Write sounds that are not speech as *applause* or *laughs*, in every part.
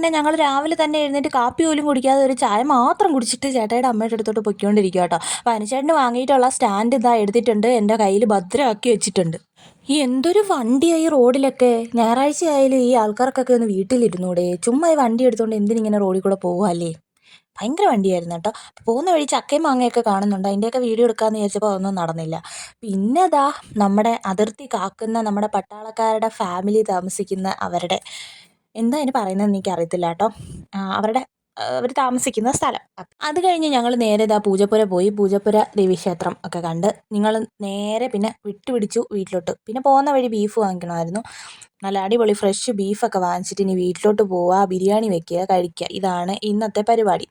തന്നെ ഞങ്ങൾ രാവിലെ തന്നെ എഴുന്നേറ്റ് കാപ്പി പോലും കുടിക്കാതെ ഒരു ചായ മാത്രം കുടിച്ചിട്ട് ചേട്ടയുടെ അമ്മയുടെ അടുത്തോട്ട് പൊയ്ക്കൊണ്ടിരിക്കുക കേട്ടോ അപ്പോൾ അനുചേട്ടന് വാങ്ങിയിട്ടുള്ള സ്റ്റാൻഡ് ഇതാ എടുത്തിട്ടുണ്ട്. എന്റെ കയ്യിൽ ഭദ്രമാക്കി വെച്ചിട്ടുണ്ട്. എന്തൊരു വണ്ടിയായി റോഡിലൊക്കെ? ഞായറാഴ്ച ആയാലും ഈ ആൾക്കാർക്കൊക്കെ ഒന്ന് വീട്ടിലിരുന്നൂടെ. ചുമ്മാ ഈ വണ്ടി എടുത്തുകൊണ്ട് എന്തിനിങ്ങനെ റോഡിൽ കൂടെ പോകുമല്ലേ ഭയങ്കര വണ്ടിയായിരുന്നു കേട്ടോ. പോകുന്ന വഴി ചക്കയും മാങ്ങയൊക്കെ കാണുന്നുണ്ട്. അതിന്റെയൊക്കെ വീഡിയോ എടുക്കാമെന്ന് വിചാരിച്ചപ്പോൾ അതൊന്നും നടന്നില്ല. പിന്നെ ദാ നമ്മുടെ അതിർത്തി കാക്കുന്ന നമ്മുടെ പട്ടാളക്കാരുടെ ഫാമിലി താമസിക്കുന്ന അവരുടെ എന്താ അതിന് പറയുന്നതെന്ന് എനിക്കറിയത്തില്ല കേട്ടോ അവരുടെ അവർ താമസിക്കുന്ന സ്ഥലം. അത് കഴിഞ്ഞ് ഞങ്ങൾ നേരെ ഇതാ പൂജപ്പുര പോയി. പൂജപ്പുര ദേവീക്ഷേത്രം ഒക്കെ കണ്ട് നിങ്ങൾ നേരെ പിന്നെ വിട്ടുപിടിച്ചു വീട്ടിലോട്ട്. പിന്നെ പോകുന്ന വഴി ബീഫ് വാങ്ങിക്കണമായിരുന്നു. നല്ല അടിപൊളി ഫ്രഷ് ബീഫൊക്കെ വാങ്ങിച്ചിട്ട് ഇനി വീട്ടിലോട്ട് പോവുക ബിരിയാണി വെക്കുക കഴിക്കുക. ഇതാണ് ഇന്നത്തെ പരിപാടി.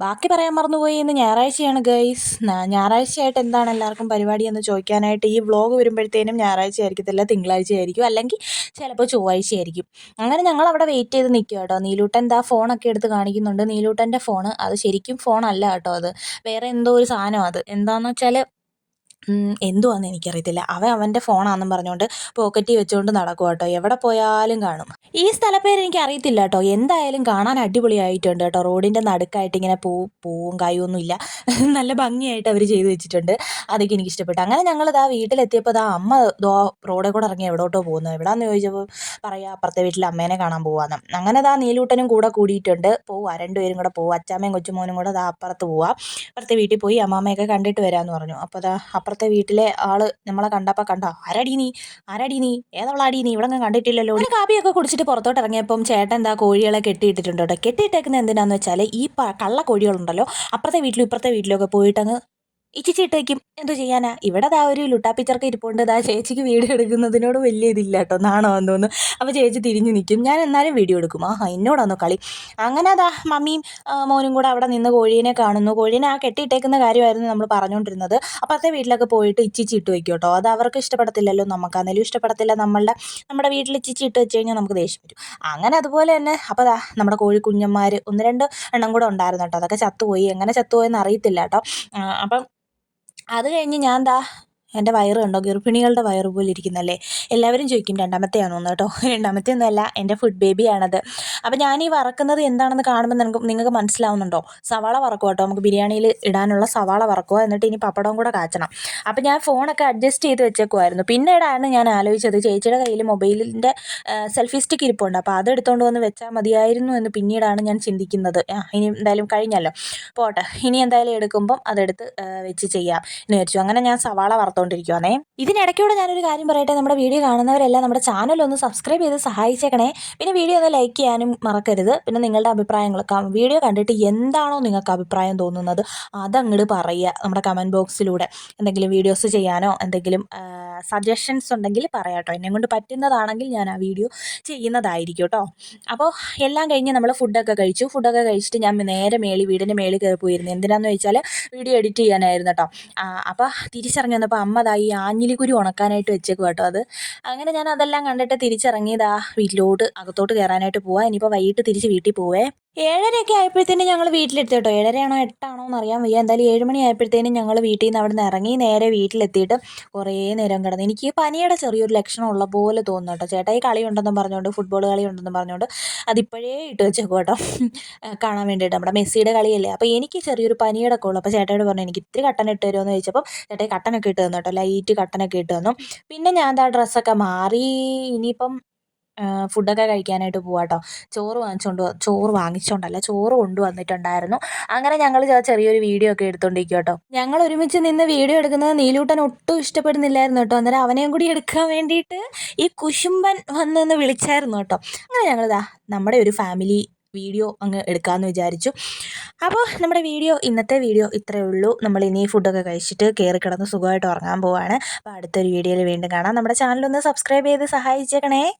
ബാക്കി പറയാൻ മറന്നുപോയി ഇന്ന് ഞായറാഴ്ചയാണ് ഗൈസ് ഞായറാഴ്ചയായിട്ട് എന്താണ് എല്ലാവർക്കും പരിപാടി എന്ന് ചോദിക്കാനായിട്ട് ഈ വ്ളോഗ് വരുമ്പോഴത്തേനും ഞായറാഴ്ച ആയിരിക്കത്തില്ല തിങ്കളാഴ്ച ആയിരിക്കും അല്ലെങ്കിൽ ചിലപ്പോൾ ചൊവ്വാഴ്ച ആയിരിക്കും. അങ്ങനെ ഞങ്ങൾ അവിടെ വെയിറ്റ് ചെയ്ത് നിൽക്കുക കേട്ടോ. നീലൂട്ടൻ എന്താ ഫോണൊക്കെ എടുത്ത് കാണിക്കുന്നുണ്ട്. നീലൂട്ടന്റെ ഫോൺ അത് ശരിക്കും ഫോണല്ല കേട്ടോ അത്. വേറെ എന്തോ ഒരു സാധനം അത്. എന്താണെന്ന് വെച്ചാൽ എന്തുവാന്ന് എനിക്കറിയത്തില്ല. അവൻ അവന്റെ ഫോണാണെന്നും പറഞ്ഞുകൊണ്ട് പോക്കറ്റിൽ വെച്ചുകൊണ്ട് നടക്കും കേട്ടോ എവിടെ പോയാലും കാണും. ഈ സ്ഥലപ്പേര് എനിക്ക് അറിയത്തില്ല കേട്ടോ എന്തായാലും കാണാൻ അടിപൊളിയായിട്ടുണ്ട് കേട്ടോ റോഡിന്റെ നടുക്കായിട്ട് ഇങ്ങനെ പൂ പൂവും കായൊന്നും ഇല്ല. *laughs* നല്ല ഭംഗിയായിട്ട് അവർ ചെയ്തു വെച്ചിട്ടുണ്ട്. അതൊക്കെ എനിക്ക് ഇഷ്ടപ്പെട്ടു അങ്ങനെ ഞങ്ങൾ ഇതാ വീട്ടിലെത്തിയപ്പോൾ ദാ അമ്മ ദോ റോഡിൽ കൂടെ ഇറങ്ങി എവിടോട്ടോ പോകുന്നത് എവിടാന്ന് ചോദിച്ചപ്പോൾ പറയാ അപ്പുറത്തെ വീട്ടിൽ അമ്മേനെ കാണാൻ പോവാന്ന്. അങ്ങനെ ദാ നീലൂട്ടനും കൂടെ കൂടിയിട്ടുണ്ട്. പോവാ രണ്ടുപേരും കൂടെ പോവാ. അച്ചാമ്മയും കൊച്ചുമോനും കൂടെ ദാ അപ്പുറത്ത് പോവാ. അപ്പുറത്തെ വീട്ടിൽ പോയി അമ്മാമ്മയൊക്കെ കണ്ടിട്ട് വരാമെന്ന് പറഞ്ഞു. അപ്പോൾ ദാ അപ്പുറത്തെ വീട്ടിലെ ആൾ നമ്മളെ കണ്ടപ്പോൾ കണ്ടോ ആരാടി നീ? ആരാടി നീ? ഏതവളാടി നീ? ഇവിടെ കണ്ടിട്ടില്ലല്ലോ. ഒരു കാപ്പിയൊക്കെ കുടിച്ചിട്ട് പുറത്തോട്ട് ഇറങ്ങിയപ്പം ചേട്ടൻ എന്താ കോഴികളെ കെട്ടിയിട്ടിട്ടുണ്ടോ കേട്ടോ. കെട്ടിയിട്ടേക്കുന്നത് എന്തിനാന്ന് വെച്ചാൽ ഈ കള്ള കോഴികളുണ്ടല്ലോ. അപ്പുറത്തെ വീട്ടിലും ഇപ്പുറത്തെ വീട്ടിലൊക്കെ പോയിട്ടങ്ങ് ഇച്ചിച്ചിട്ട് വയ്ക്കും എന്തോ ചെയ്യാനാ? ഇവിടെ ദാ ഒരു ലുട്ടാപ്പിച്ചർക്ക് ഇരിപ്പുണ്ട്. ദാ ചേച്ചിക്ക് വീഡിയോ എടുക്കുന്നതിനോട് വലിയ ഇതില്ല കേട്ടോ. നാണമാന്ന് തോന്നുന്നു. അപ്പോൾ ചേച്ചി തിരിഞ്ഞു നിൽക്കും. ഞാൻ എന്നാലും വീഡിയോ എടുക്കും. ആഹാ എന്നോടാന്നോ കളി? അങ്ങനെ അതാ മമ്മിയും മോനും കൂടെ അവിടെ നിന്ന് കോഴീനെ കാണുന്നു. കോഴീനെ ആ കെട്ടിയിട്ടേക്കുന്ന കാര്യമായിരുന്നു നമ്മൾ പറഞ്ഞുകൊണ്ടിരുന്നത്. അപ്പുറത്തെ വീട്ടിലൊക്കെ പോയിട്ട് ഇച്ചിച്ചി ഇട്ട് വയ്ക്കും കേട്ടോ. അത് അവർക്ക് ഇഷ്ടപ്പെടത്തില്ലല്ലോ. നമുക്കാന്നേലും ഇഷ്ടപ്പെടത്തില്ല. നമ്മളുടെ നമ്മുടെ വീട്ടിൽ ഇച്ചിച്ചി ഇട്ട് വെച്ച് കഴിഞ്ഞാൽ നമുക്ക് ദേഷ്യം വരും. അങ്ങനെ അതുപോലെ തന്നെ അപ്പോൾ ദാ നമ്മുടെ കോഴി കുഞ്ഞന്മാർ ഒന്ന് രണ്ട് എണ്ണം കൂടെ ഉണ്ടായിരുന്നു കേട്ടോ. അതൊക്കെ ചത്തുപോയി. എങ്ങനെ ചത്തുപോയെന്ന് അറിയത്തില്ല കേട്ടോ. അപ്പം അത് കഴിഞ്ഞ് ഞാൻ ദാ എന്റെ വയറ് കണ്ടോ? ഗർഭിണികളുടെ വയറ് പോലെ ഇരിക്കുന്നല്ലേ? എല്ലാവരും ചോദിക്കും രണ്ടാമത്തെ ആണോ എന്ന് കേട്ടോ. *laughs* രണ്ടാമത്തെ ഒന്നുമല്ല എന്റെ ഫുഡ് ബേബിയാണത് അപ്പോൾ ഞാൻ ഈ വറക്കുന്നത് എന്താണെന്ന് കാണുമ്പോൾ നിങ്ങൾക്ക് നിങ്ങൾക്ക് മനസ്സിലാവുന്നുണ്ടോ? സവാള വറക്കുക കേട്ടോ. നമുക്ക് ബിരിയാണിയിൽ ഇടാനുള്ള സവാള വറക്കുക എന്നിട്ട് ഇനി പപ്പടവും കൂടെ കാച്ചണം. അപ്പോൾ ഞാൻ ഫോണൊക്കെ അഡ്ജസ്റ്റ് ചെയ്ത് വെച്ചേക്കുമായിരുന്നു പിന്നീടാണ് ഞാൻ ആലോചിച്ചത് ചേച്ചിയുടെ കയ്യിൽ മൊബൈലിന്റെ സെൽഫി സ്റ്റിക്ക് ഇരിപ്പുണ്ട്. അപ്പോൾ അത് എടുത്തുകൊണ്ട് വന്ന് വെച്ചാൽ മതിയായിരുന്നു എന്ന് പിന്നീടാണ് ഞാൻ ചിന്തിക്കുന്നത്. ഇനി എന്തായാലും കഴിഞ്ഞല്ലോ. പോട്ടെ. ഇനി എന്തായാലും എടുക്കുമ്പം അതെടുത്ത് വെച്ച് ചെയ്യാം. എന്ന് വെച്ചു അങ്ങനെ ഞാൻ സവാള വറുത്തോണ്ടിരിക്കുവാണേ ഇതിനിടയ്ക്കൂടെ ഞാനൊരു കാര്യം പറയട്ടെ നമ്മുടെ വീഡിയോ കാണുന്നവരെല്ലാം നമ്മുടെ ചാനൽ ഒന്ന് സബ്സ്ക്രൈബ് ചെയ്ത് സഹായിച്ചേക്കണേ. പിന്നെ വീഡിയോ ഒന്ന് ലൈക്ക് ചെയ്യാനും മറക്കരുത്. പിന്നെ നിങ്ങളുടെ അഭിപ്രായങ്ങളൊക്കെ വീഡിയോ കണ്ടിട്ട് എന്താണോ നിങ്ങൾക്ക് അഭിപ്രായം തോന്നുന്നത് അതങ്ങോട്ട് പറയുക നമ്മുടെ കമന്റ് ബോക്സിലൂടെ എന്തെങ്കിലും വീഡിയോസ് ചെയ്യാനോ എന്തെങ്കിലും സജഷൻസ് ഉണ്ടെങ്കിൽ പറയാം കേട്ടോ. എന്നെ കൊണ്ട് പറ്റുന്നതാണെങ്കിൽ ഞാൻ ആ വീഡിയോ ചെയ്യുന്നതായിരിക്കും കേട്ടോ. അപ്പോൾ എല്ലാം കഴിഞ്ഞ് നമ്മൾ ഫുഡൊക്കെ കഴിച്ചു. ഫുഡൊക്കെ കഴിച്ചിട്ട് ഞാൻ നേരെ മേളി വീടിന്റെ മേളിൽ കയറി പോയിരുന്നു എന്തിനാന്ന് വെച്ചാൽ വീഡിയോ എഡിറ്റ് ചെയ്യാനായിരുന്നു കേട്ടോ. അപ്പോൾ തിരിച്ചിറങ്ങി വന്നപ്പോൾ അമ്മ ദാ ഈ ആഞ്ഞിലിക്കുരു ഉണക്കാനായിട്ട് വെച്ചേക്കും കേട്ടോ അത്. അങ്ങനെ ഞാൻ അതെല്ലാം കണ്ടിട്ട് തിരിച്ചിറങ്ങിയതാ വീട്ടിലോട്ട് അകത്തോട്ട് കയറാനായിട്ട് പോവാം. ഇനിയിപ്പോൾ വൈകിട്ട് തിരിച്ച് വീട്ടിൽ പോവേ. ഏഴരയൊക്കെ ആയപ്പോഴത്തേനും ഞങ്ങൾ വീട്ടിലെത്തി കേട്ടോ. ഏഴരയാണോ എട്ടാണോ എന്ന് അറിയാൻ വയ്യ. എന്തായാലും ഏഴ് മണി ആയപ്പോഴത്തേനും ഞങ്ങൾ വീട്ടിൽ നിന്ന് അവിടെ നിന്ന് ഇറങ്ങി നേരെ വീട്ടിലെത്തിയിട്ട് കുറേ നേരം കിടന്നു എനിക്ക് പനിയുടെ ചെറിയൊരു ലക്ഷണം ഉള്ള പോലെ തോന്നുന്നു കേട്ടോ. ചേട്ടാ ഈ കളി ഉണ്ടെന്നും പറഞ്ഞുകൊണ്ട് ഫുട്ബോൾ കളി ഉണ്ടെന്നും പറഞ്ഞുകൊണ്ട് അതിപ്പോഴേ ഇട്ട് വെച്ചേക്കും കേട്ടോ. കാണാൻ വേണ്ടിയിട്ട് നമ്മുടെ മെസ്സിയുടെ കളിയല്ലേ. അപ്പോൾ എനിക്ക് ചെറിയൊരു പനിയുടെ ഉള്ളു. അപ്പോൾ ചേട്ടായോട് പറഞ്ഞു എനിക്ക് ഇത്തിരി കട്ടൻ ഇട്ട് തരുമോ? എന്ന് ചോദിച്ചപ്പോൾ ചേട്ടായി കട്ടനൊക്കെ ഇട്ട് തന്നു കേട്ടോ ലൈറ്റ് കട്ടനൊക്കെ ഇട്ട് തന്നു. പിന്നെ ഞാൻ എന്താ ഡ്രസ്സൊക്കെ മാറി ഇനിയിപ്പം ഫുഡൊക്കെ കഴിക്കാനായിട്ട് പോവാം കേട്ടോ ചോറ് വാങ്ങിച്ചുകൊണ്ട് ചോറ് വാങ്ങിച്ചുകൊണ്ടല്ല ചോറ് കൊണ്ടുവന്നിട്ടുണ്ടായിരുന്നു അങ്ങനെ ഞങ്ങൾ ചെറിയൊരു വീഡിയോ ഒക്കെ എടുത്തോണ്ടിരിക്കും കേട്ടോ ഞങ്ങൾ ഒരുമിച്ച് നിന്ന് വീഡിയോ എടുക്കുന്നത് നീലൂട്ടൻ ഒട്ടും ഇഷ്ടപ്പെടുന്നില്ലായിരുന്നു കേട്ടോ അന്നേരം അവനെയും കൂടി എടുക്കാൻ വേണ്ടിയിട്ട് ഈ കുശുംബൻ വന്നെന്ന് വിളിച്ചായിരുന്നു കേട്ടോ അങ്ങനെ ഞങ്ങളിതാ നമ്മുടെ ഒരു ഫാമിലി വീഡിയോ അങ്ങ് എടുക്കാമെന്ന് വിചാരിച്ചു. അപ്പോൾ നമ്മുടെ വീഡിയോ ഇന്നത്തെ വീഡിയോ ഇത്രയേ ഉള്ളൂ. നമ്മൾ ഇനി ഫുഡൊക്കെ കഴിച്ചിട്ട് കയറി കിടന്ന് സുഖമായിട്ട് ഉറങ്ങാൻ പോവാണ്. അപ്പോൾ അടുത്തൊരു വീഡിയോയിൽ വീണ്ടും കാണാം. നമ്മുടെ ചാനലൊന്ന് സബ്സ്ക്രൈബ് ചെയ്ത് സഹായിച്ചേക്കണേ.